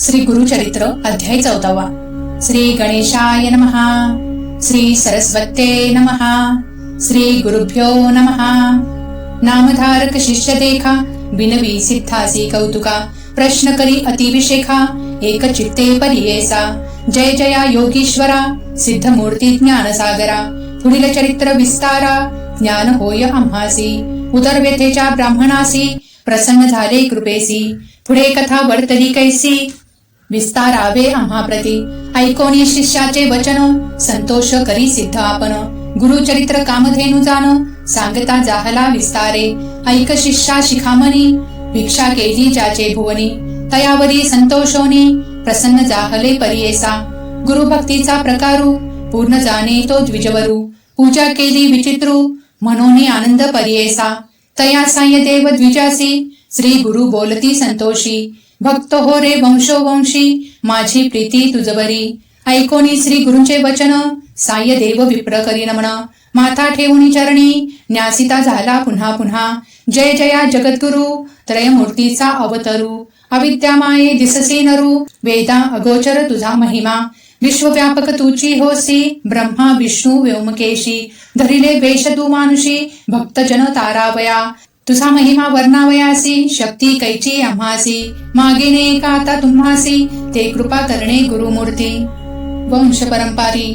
श्री गुरुचरित्र अध्याय चौदावा. श्री गणेशाय नमहा श्री सरस्वते नमहा श्री गुरुभ्यो नमहा नामधारक शिष्य देखा बिनवी सिद्धासी कौतुका प्रश्न करी अतिविशेखा एक चित्ते परियेसा. जय जया योगीश्वरा सिद्धमूर्ती ज्ञानसागरा पुढील चरित्र विस्तारा ज्ञान होय आम्हासी उदरव्यथेच्या ब्राह्मणासी प्रसन्न झाले कृपेसी. पुढे कथा वर्तली कैसी विस्तारावे आम्हा प्रती. ऐकोनी शिष्याचे वचन संतोष करी सिद्ध आपण. गुरुचरित्र कामधेनु जाण सांगता जाहला विस्तारे. ऐक शिष्या शिखामणी भिक्षा केली जाचे भुवनी. तयावरी संतोषोनी प्रसन्न जाहले परियेसा. गुरुभक्तीचा प्रकारू पूर्ण जाणे तो द्विजवरू. पूजा केली विचित्रू म्हणून आनंद परियेसा. तया साय देव द्विजासी श्री गुरु बोलती संतोषी. भक्त हो रे वंशोवंशी माझी प्रीती तुझबरी ऐकोनी श्री गुरुंचे वचन साय देव विप्र करी नमन. माथा ठेवून चरणी न्यासिता झाला पुन्हा पुन्हा. जय जया जगद्गुरु त्रयमूर्तीचा अवतरू. अविद्यामाये दिससी नरू वेदा अगोचर तुझा महिमा. विश्वव्यापक तुची होसी ब्रह्मा विष्णू व्योमकेशी. धरिले वेश तू मानुषी भक्तजन तारावया. तुझा महिमा वर्णावयासी शक्ती कैची आम्हासी। मागेने का आता तुम्हासी ते कृपा करणे गुरुमूर्ती। वंश परंपारी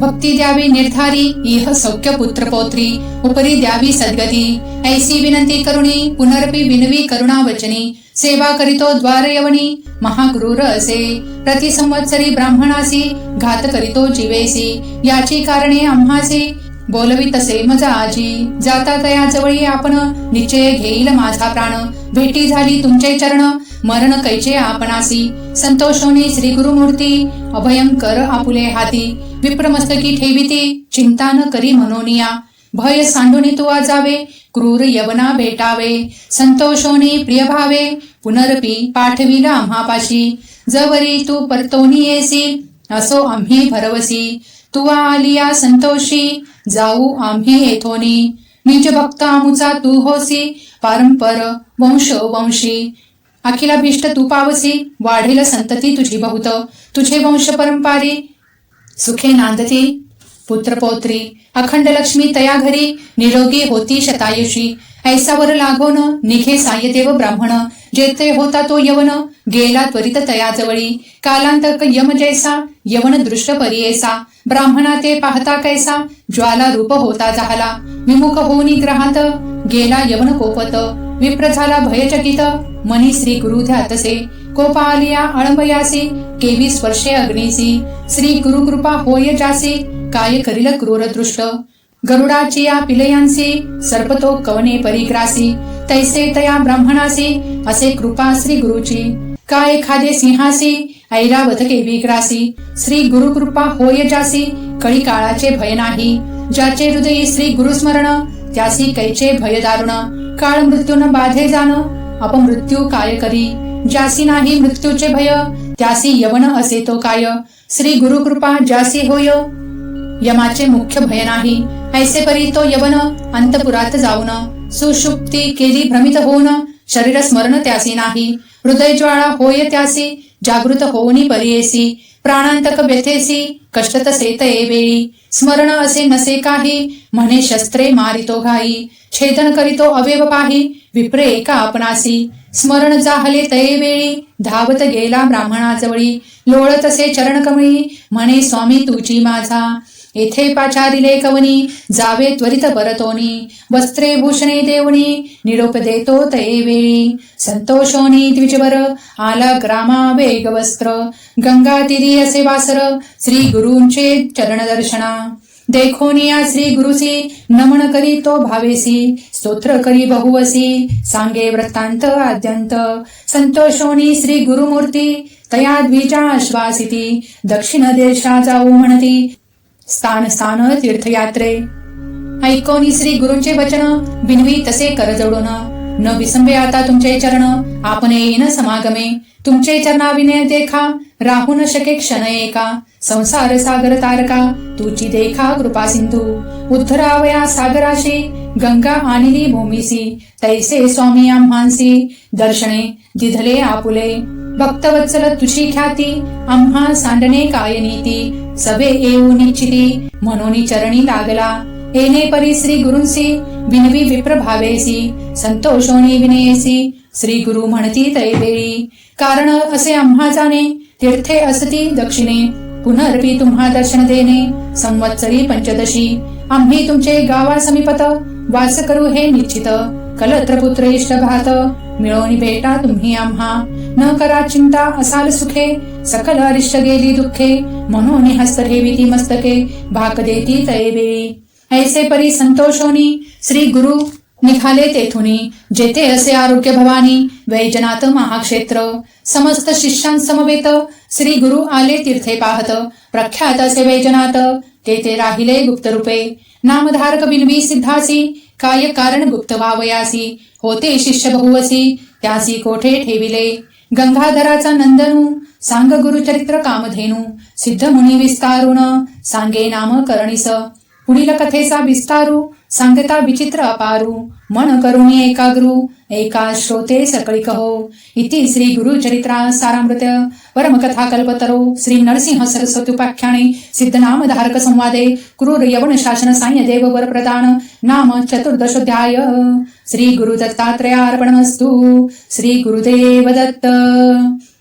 भक्ती द्यावी निर्धारी इह सौख्य पुत्र पौत्री उपरी द्यावी सद्गती। ऐसी विनंती करुणी पुनरपी विनवी करुणा वचनी। सेवा करीतो द्वार यवनी असे प्रति संवत्सरी ब्राह्मणासी घात करीतो जीवेसी। याची कारणे आम्हासी बोलवी तसे मजा आजी. जाता तया जवळी आपण. निश्चय घेईल माझा प्राण. भेटी झाली तुमचे चरण. मरण कैचे आपणासी. संतोषोने श्री गुरुमूर्ती. अभयं कर आपुले हाती. विप्रमस्तकी ठेविती. चिंता न करी मनोनिया. भय सांडुनी तू जावे. क्रूर यवना भेटावे. संतोषोने प्रिय भावे. पुनरपी पाठविला आम्हापाशी. जवरी तू परतोनी येसी असो आम्ही भरवसी. तुवा आलिया संतोषी जाऊ आम्ही येथोनी. निज भक्त आमुचा तू होसी पारंपर वंश वंशी. अखिलाभिष्ट तू पावसी वाढेल संतती तुझी बहुत. तुझे वंश परंपारी सुखे नांदती. पुत्रपौत्री अखंड लक्ष्मी तया घरी निरोगी होती शतायुषी. ऐसावर लागोन निघे सायदेव ब्राह्मण. जेथे होता तो यवन गेला त्वरित तयाजवळी. कालांतक यम जैसा यवन दृष्ट परियेसा ब्राह्मणा ते पाहता कैसा ज्वाला रूप होता झाला. विमुख होऊनी ग्रहात गेला यवन कोपत विप्र झाला भयचकित मनी श्री गुरु ध्यातसे. कोपा आलिया अळंबयासी केवी स्पर्शे अग्निसी. श्री गुरु कृपा होय जासी काय करील क्रूर दृष्ट गरुडाची या पिलयांसी सर्पतो कवने परिग्रासी. तैसे तया ब्राह्मणासी असे कृपा श्री गुरुची. काय एखादे सिंहासी ऐरावत केवी ग्रासी. श्री गुरु कृपा होय जासी. कळी काळाचे भय नाही. ज्याचे हृदयी श्री गुरुस्मरण त्यासी कैचे भय दारुण. काळ मृत्यून बाधे जाण अपमृत्यू काय करी? ज्यासी नाही मृत्यूचे भय त्यासी यवन असे तो काय? श्री गुरु कृपा ज्यासी होय. यमाचे मुख्य भय नाही. ऐसे परी तो यवन अंतपुरात जाऊन. सुषुप्ती केली भ्रमित होऊन. शरीर स्मरण त्यासी नाही. हृदय ज्वाळा होय त्यासी. जागृत होऊनी परियेसी प्राणांतक व्यथेसी कष्टत सेत तये वेळी. स्मरण असे नसे काही. म्हणे शस्त्रे मारितो घाई. छेदन करीतो अवेव पाही. विप्रे एका आपणासी. स्मरण जाहले तये वेळी. धावत गेला ब्राह्मणाजवळी. लोळतसे चरण कमळी. म्हणे स्वामी तुची माझा. येथे पाचारिले कवनी जावे त्वरित परतोनी वस्त्रे भूषणे देवणी निरोप देतो तये वेळी. संतोषोनी द्विजवर आला ग्रामा वेग वस्त्र गंगा तिरी असे वासर श्री गुरूंचे चरण दर्शना देखोनिया श्री गुरुसी नमन करी तो भावेसी स्तोत्र करी बहुवसी सांगे वृत्तांत आद्यंत. संतोषोनी श्री गुरुमूर्ती तया द्विजा आश्वासिती दक्षिण देशा जाऊ म्हणती स्थान स्थान तीर्थयात्रे. ऐकोनी श्री गुरुंचे वचन बिनवी तसे कर जोडून. न विसंबे आता तुमचे चरण आपण येईन समागमे. तुमचे चरणाविने देखा राहू न शके क्षण एका. संसार सागर तारका तुची देखा कृपा सिंधू. उद्धरावया सागराशी गंगा आणली भूमीसी तैसे स्वामी आम्हांसी दर्शने दिधले आपुले. भक्तवत्सल तुझी ख्याती आम्हा सांडणे काय नीती? सभे येऊ निश्चिती म्हणून चरणी लागला. येणे परी श्री गुरुंसी विनवी विप्र भावेसी संतोषोनी विनयेसी श्री गुरु म्हणती तैवेळी कारण असे आम्हा जाणे तीर्थे असती दक्षिणे. पुनर्वी तुम्हा दर्शन देणे संवत्सरी पंचदशी. आम्ही तुमचे गावा समीपत वास करू हे निश्चित. कलत्रपुत्र इष्ट भात मिळवणी तुम्ही आम्हा. न करा चिंता असाल सुखे सकल अरिष्ट गेली दुःखे म्हणून हस्त ठेविती मस्तके भाक देती तैवेळी ऐसे परी संतोषोनी श्री गुरु निघाले तेथुनी जेथे असे आरोग्य भवानी वैजनाथ महाक्षेत्र. समस्त शिष्यांसमवेत श्री गुरु आले तीर्थे पाहत प्रख्यात असे वैजनाथ तेथे राहिले गुप्त रूपे नामधारक बिनवी सिद्धासी काय कारण गुप्त वावयासी होते शिष्य बहुवसी. त्यासी कोठे ठेविले? गंगाधराचा नंदनू सांग गुरुचरित्र कामधेनू. सिद्ध मुनी विस्तारुण सांगे नाम करणीस. पुढील कथेचा विस्तारू सांगता विचित्र अपारू मन करुणी एकाग्रू एका श्रोते सकळी कहो इति श्री गुरु चरित्रा सारामृत। परमकथा कल्पतरो श्री नरसिंह सरस्वती उपाख्याने सिद्धनाम धारक संवादे क्रूर यवन शासन सान्य देव वर प्रदान नाम चतुर्दशोध्याय श्री गुरु दत्तात्रयार्पणमस्तु श्री गुरुदेव दत्त।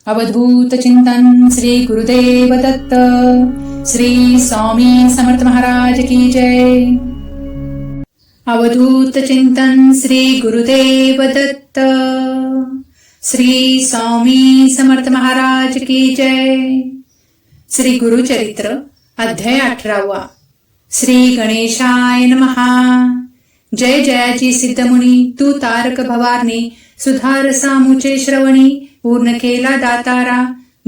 अवधूत चिंतन श्री गुरुदेव दत्त। श्री स्वामी समर्थ महाराज की जय। अवधूत चिंतन श्री गुरुदेव दत्त। श्री स्वामी समर्थ महाराज की जय। श्री गुरुचरित्र अध्याय अठरावा। श्री गणेशाय नमहा जय जयाची सिद्धमुनी तू तारक भवारणी सुधार सामुचे श्रवणी पूर्ण केला दातारा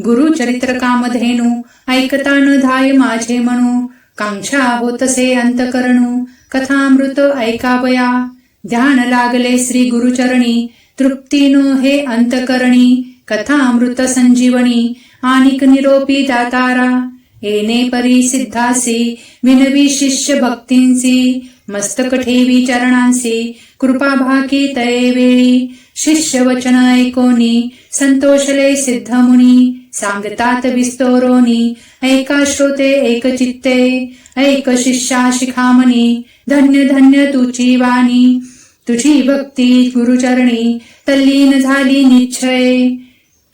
गुरुचरित्र कामधेनू ऐकता न धाय माझे म्हणू कांक्षा होतसे अंतकरणू कथामृत ऐकावया। ध्यान लागले श्री गुरुचरणी तृप्तीनो हे अंतकरणी कथामृत संजीवनी आनिक निरोपी दातारा। येणे परी सिद्धासी विनवी शिष्य भक्तींसी मस्तक ठेवी चरणांसी कृपा भाकी तये वेळी। शिष्य वचन ऐकोनी संतोषले सिद्ध मुनी सांगतात विस्तोरोनी ऐका श्रोते एक चित्ते ऐक शिष्या शिखामणी धन्य धन्य तुची वाणी तुझी भक्ती गुरुचरणी तल्लीन झाली निश्चय.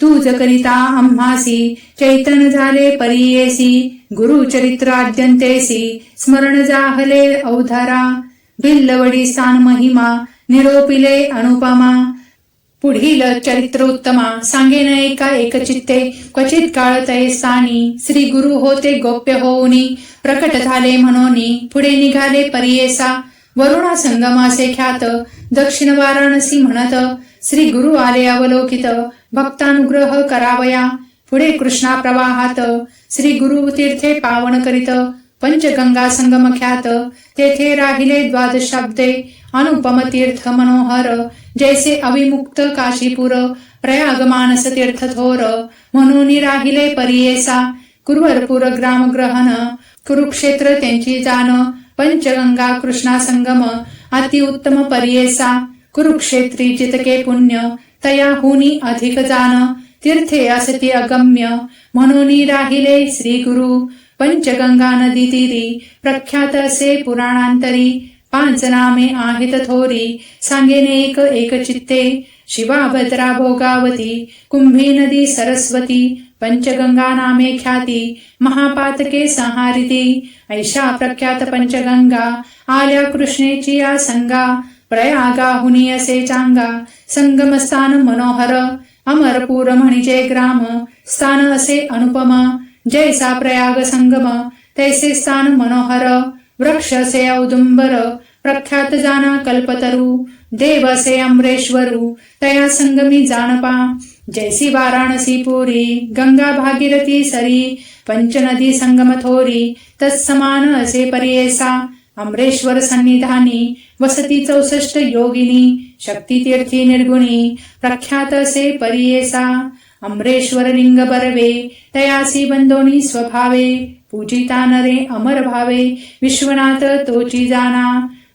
तूज करिता आम्हासी चैतन झाले परियेसी गुरुचरित्राद्यंतेसी स्मरण जाहले अवधारा भिल्लवडी स्थान महिमा निरोपिले अनुपमा पुढील चरित्रोत्तमा सांगेन एका एकचित्ते क्वचित काळ तये सानी. श्री गुरु होते गोप्य होऊनी प्रकट झाले म्हणोनी पुढे निघाले परियेसा. वरुणा संगमासे ख्यात दक्षिण वाराणसी म्हणत श्री गुरु आले अवलोकित भक्तानुग्रह करावया. पुढे कृष्णा प्रवाहात श्री गुरु तीर्थे पावन करीत पंचगंगा संगम ख्यात तेथे राहिले द्वादशाब्दे अनुपम तीर्थ मनोहर जैसे अविमुक्त काशीपुर प्रयाग मानस तीर्थ थोर म्हणून राहिले परियेसा कुरवरपूर ग्राम ग्रहण कुरुक्षेत्र त्यांची जाण पंचगंगा कृष्णा संगम अतिउत्तम परियेसा कुरुक्षेत्री जितके पुण्य तया हुनी अधिक जाण तीर्थे असती अगम्य म्हणून राहिले श्री गुरु पंचगंगा नदी तीरी प्रख्यात असे पुराणांतरी पांच नामे आहेत थोरी सांगेने एक एक चित्ते शिवा भद्रा भोगावती कुंभी नदी सरस्वती पंचगंगा नामे ख्याती महापातके संहारिती ऐशा प्रख्यात पंचगंगा आल्या कृष्णेची या संगा प्रयागाहुनी असे चांगा संगमस्थान मनोहर अमरपूर म्हणजे ग्राम स्थान असे अनुपम जैसा प्रयाग संगम तैसे स्थान मनोहर वृक्ष से औदुंबर प्रख्यात जाना कल्पतरू देव से अमरेश्वरू तया संगमी जानपा। जैसी वाराणसी पुरी गंगा भागीरथी सरी पंचनदी संगम थोरी तत्समान असे परियेसा। अमरेश्वर सन्निधानी वसती चौसष्ट योगिनी शक्तीतीर्थी निर्गुणी प्रख्यात असे परियेसा। अमरेश्वर लिंग बरवे तयासी बंदोनी स्वभावे। पूजिता नरे अमर भावे विश्वनाथ तोची जाना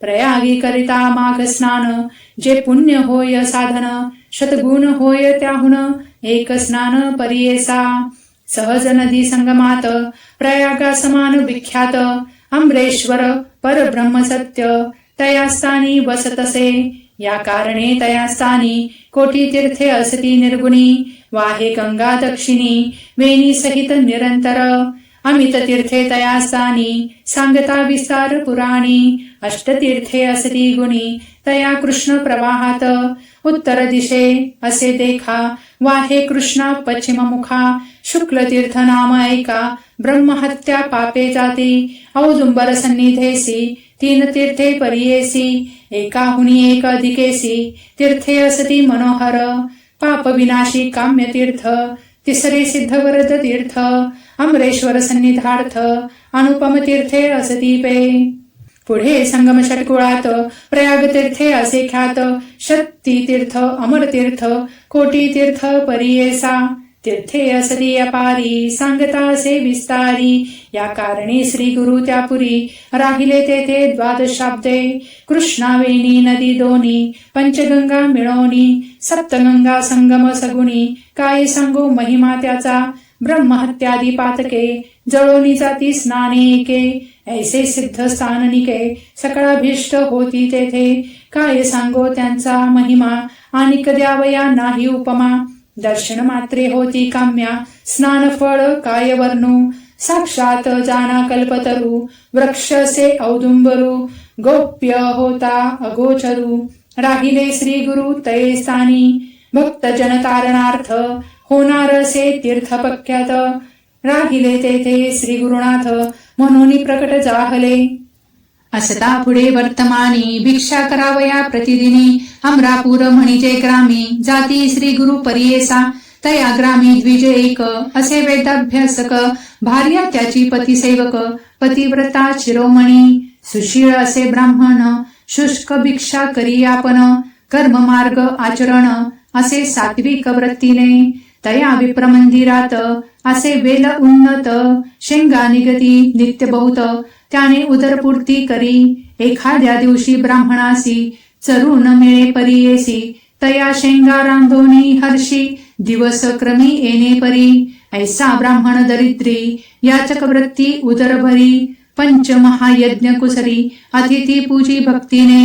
प्रयागी करिता माघ स्नान जे पुण्य होय साधन शतगुण होय त्याहुन एक स्नान परियेसा। सहज नदी संगमात प्रयागा समान विख्यात अमरेश्वर परब्रह्म सत्य तयास्थानी वसतसे। या कारणे तयास्थानी कोटी तीर्थे असती निर्गुणी वाहे गंगा दक्षिणी वेणी सहित निरंतर। अमित तीर्थे तया सांगता विस्तार पुराणी अष्टतीर्थे असती गुणी तया कृष्ण प्रवाहात उत्तर दिशे असे देखा वाहे कृष्णा पश्चिम मुखा शुक्ल तीर्थ नाम ऐका ब्रह्महत्या पापे जाती औदुंबर सन्निधेसी तीन तीर्थे परियेसी एकाहुनी एक अधिकेसी तीर्थे असती मनोहर पाप विनाशी काम्य तीर्थ तिसरे सिद्धवरद तीर्थ अमरेश्वर सन्निधार्थ अनुपम तीर्थे अस दीपे. पुढे संगम षटकुळात प्रयाग तीर्थे असे ख्यात शक्ती तीर्थ अमर तीर्थ कोटी तीर्थ परियेसा. तीर्थे असदी अपारी सांगता असे विस्तारी. या कारणी श्री गुरु त्यापुरी राहिले तेथे द्वादशाब्दे. कृष्णावेणी नदी दोनी पंचगंगा मिळवणी सप्तगंगा संगम सगुणी. काय सांगू महिमा त्याचा? ब्रह्महत्यादी पातके जळोनी जाती स्नाने के ऐसे सिद्ध स्थाननिके सकळाभीष्ट होती तेथे. काय सांगो त्यांचा महिमा? आणि द्यावया नाही उपमा? दर्शन मात्रे होती काम्या स्नान फळ काय वर्णू? साक्षात जाना कल्पतरू वृक्ष से औदुंबरू गोप्य होता अगोचरू. राहिले श्री गुरु तये स्थानी भक्त जनतारणार्थ होणार असे तीर्थ पक्क्यात राहिले तेथे श्री गुरुनाथ म्हणून प्रकट जाहले. असता पुढे वर्तमानी भिक्षा करावया प्रतिदिनी. अमरापूर म्हणिजे ग्रामी जाती श्री गुरु परियेसा. तया ग्रामी द्विज एक असे वेदाभ्यासक. भार्या त्याची पतिसेवक पतिव्रता शिरोमणी. सुशीळ असे ब्राह्मण शुष्क भिक्षा करी आपण. कर्म मार्ग आचरण असे सात्विक वृत्तीने. तया विप्र मंदिरात असे वेल उन्नत शेंगा निगती नित्य बहुत त्याने उदरपूर्ती करी एखाद्या दिवशी ब्राह्मणासी चरून मिळे परियेसी तया शेंगा रांधोनी हर्षी दिवस क्रमी येणे परी ऐसा ब्राह्मण दरिद्री याचक वृत्ती उदरभरी पंच महायज्ञ कुसरी अतिथी पूजी भक्तीने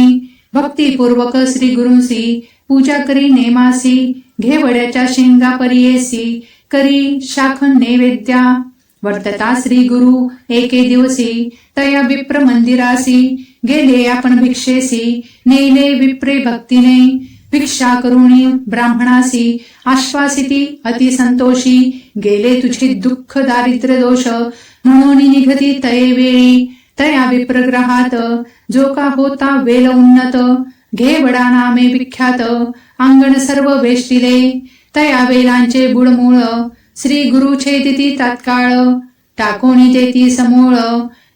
भक्तिपूर्वक श्री गुरुंसी पूजा करी नेमासी घेवड्याच्या शेंगा परियेसी करी शाखन नैवेद्या. वर्तता श्री गुरु एके दिवसी तया विप्र मंदिरासी गेले आपण भिक्षेसी नेले विप्रे भक्तीने. भिक्षा करुणी ब्राह्मणासी आश्वासिती अति संतोषी गेले तुझे दुःख दारिद्र्य दोष. म्हणून निघती तये वेळी तया विप्रग्रहात जो का होता वेल उन्नत. घे बडा नामे विख्यात. अंगण सर्व वेष्टिले. तया वेलांचे बुडमूळ. श्री गुरु छेदिती तात्काळ. टाकोणी देती समूळ.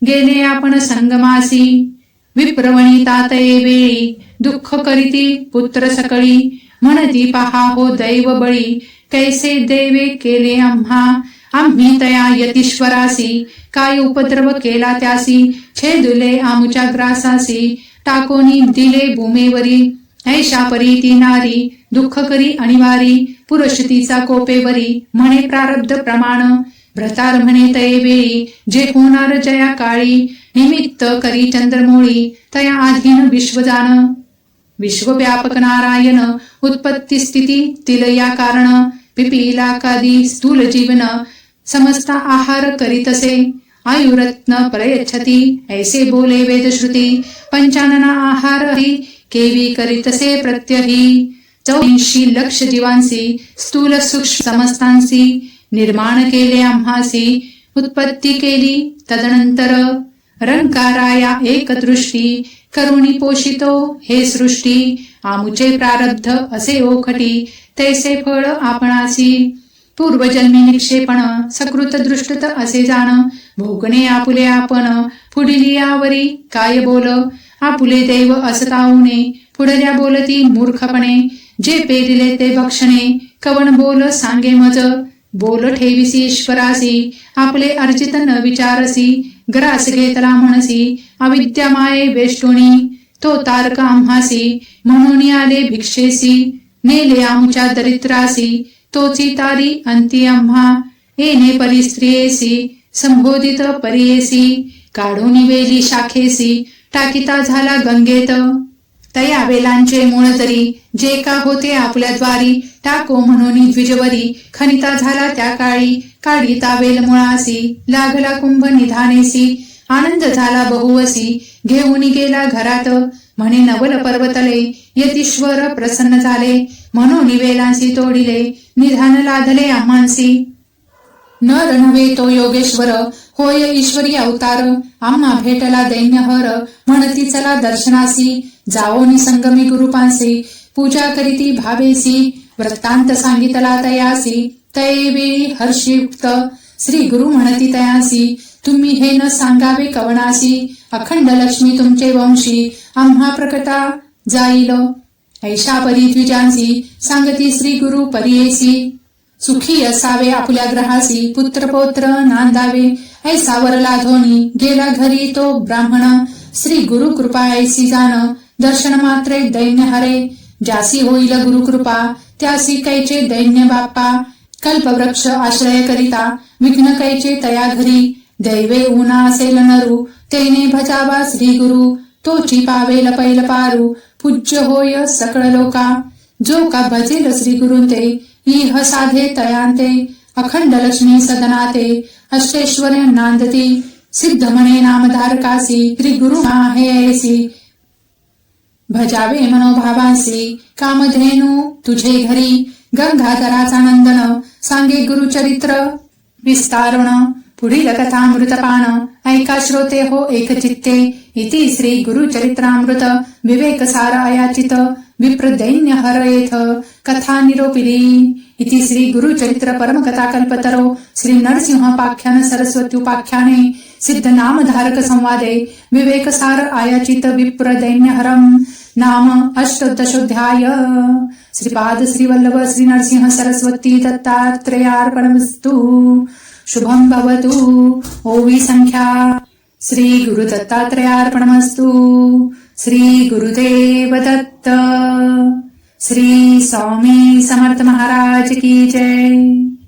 गेले आपण संगमासी. विप्रवणी तातये वेळी. दुःख करीती पुत्र सकळी. म्हणती पहा हो दैव बळी. कैसे देवे केले आम्हा? आम्ही तया यतीश्वरासी. काय उपद्रव केला त्यासी? छेदुले आमुच्या ग्रासासी. टाकोनी दिले भूमेवरी. ऐशा परी ती नारी दुःख करी अनिवारी पुरुष तिचा कोपेवरी म्हणे प्रारब्ध प्रमाण. भ्रतार म्हणे तये वेळी जे होणार जया काळी निमित्त करी चंद्रमोळी तया आधीन विश्वजान. विश्वव्यापक नारायण उत्पत्ती स्थिती तिल या कारण. पिपीलाकादी स्थूल जीवन समस्त आहार करीतसे आयुरत्न प्रयच्छती ऐसे बोले वेदश्रुती पंचानना आहार केवी करीतसे प्रत्यही। चौऐंशी लक्ष जीवांसी स्थूल सूक्ष्म समस्तांसी निर्माण केले आम्हासी उत्पत्ती केली तदनंतर। रंकाराया एक दृष्टी करुणी पोषितो हे सृष्टी आमुचे प्रारब्ध असे ओखटी तैसे फळ आपणासी। पूर्वजन्मी निक्षेपण सकृत दृष्टत असे जाण भोगणे आपुले आपण पुढील यावरी काय बोल? आपुले देव असताऊने पुढल्या बोलती मूर्खपणे जे पेरिले ते भक्षणे कवन बोल सांगे मज? बोल ठेविसी ईश्वरासी आपले अर्जित न विचारसी ग्रास घेतला म्हणसी अविद्या माये वेष्टुणी तो तारक आम्हासी म्हणून आले भिक्षेसी नेले आमच्या दरिद्रासी तोची तारी अंती आम्हा येणे परिस्त्रियेसी संबोधित परियेसी काढून वेली शाखेसी टाकिता झाला गंगेत। तया वेलांचे मूळ तरी जे का होते आपल्या द्वारी टाको म्हणून द्विजवरी खनिता झाला त्या काळी काढिता वेल मुळासी लागला कुंभ निधानेसी आनंद झाला बहुवसी घेऊन गेला घरात म्हणे नवल पर्वतले यतीश्वर प्रसन्न झाले म्हणून वेलांसी तोडिले निधान लाधले आम्हांसी न रणवे तो योगेश्वर होय ईश्वरी अवतार आम्हा भेटला दैन्यहर म्हणती चला दर्शनासी जाओ निसंगमी गुरुपांसी पूजा करीती भावेसी वृत्तांत सांगितला तयासी तयवेळी हर्षयुक्त श्री गुरु म्हणती तयासी तुम्ही हे न सांगावे कवनासी अखंड लक्ष्मी तुमचे वंशी आम्हा प्रकटा जाईल. ऐशा परी द्विजांसी सांगती श्री गुरु परियेसी. सुखी असावे आपल्या ग्रहासी पुत्रपौत्र नांदावे. ऐसा वरला धोनी गेला घरी तो ब्राह्मण. श्री गुरु कृपा ऐसी जाण दर्शन मात्रे दैन्य हरे. ज्यासी होईल गुरु कृपा त्यासी कैचे दैन्य बाप्पा. कल्पवृक्ष आश्रय करिता विघ्न कैचे तया घरी. दैवे उना असेल नरू तेने भजावा श्री गुरु. तो चिपावे लपैल पारू पूज्य होय सकळ लोका. जो का भजेल श्री गुरु ते इह साधे तयांते. अखंड लक्ष्मी सदनाते अष्टेश्वर नांदती. सिद्ध म्हणे नामधारकासी श्री गुरु आहे ऐसी. भजावे मनोभावांसी कामधेनु तुझे घरी. गंगाधराचा नंदन सांगे गुरुचरित्र विस्तारण. पुढील कथामृतपान ऐका श्रोते हो एक चित्ते। इति श्री गुरुचरित्रामृत। विवेक सारायाचित। विप्रदैन्य हरयेथ। कथा निरोपिली इति श्री गुरुचरित्र परमकथा कल्पतरो श्री नरसिंहापाख्यान सरस्वती उपाख्याने। सिद्ध नामधारक संवादे। विवेक सार आयाचित विप्रदैन्यहरम नाम अष्टदशोध्याय श्रीपाद श्री वल्लभ श्री नरसिंह सरस्वती दत्तात्रेयार्पणमस्तु। शुभम भवतु। ओवी संख्या। श्री गुरु श्री गुरुदेव दत्त। श्री स्वामी समर्थ महाराज की जय।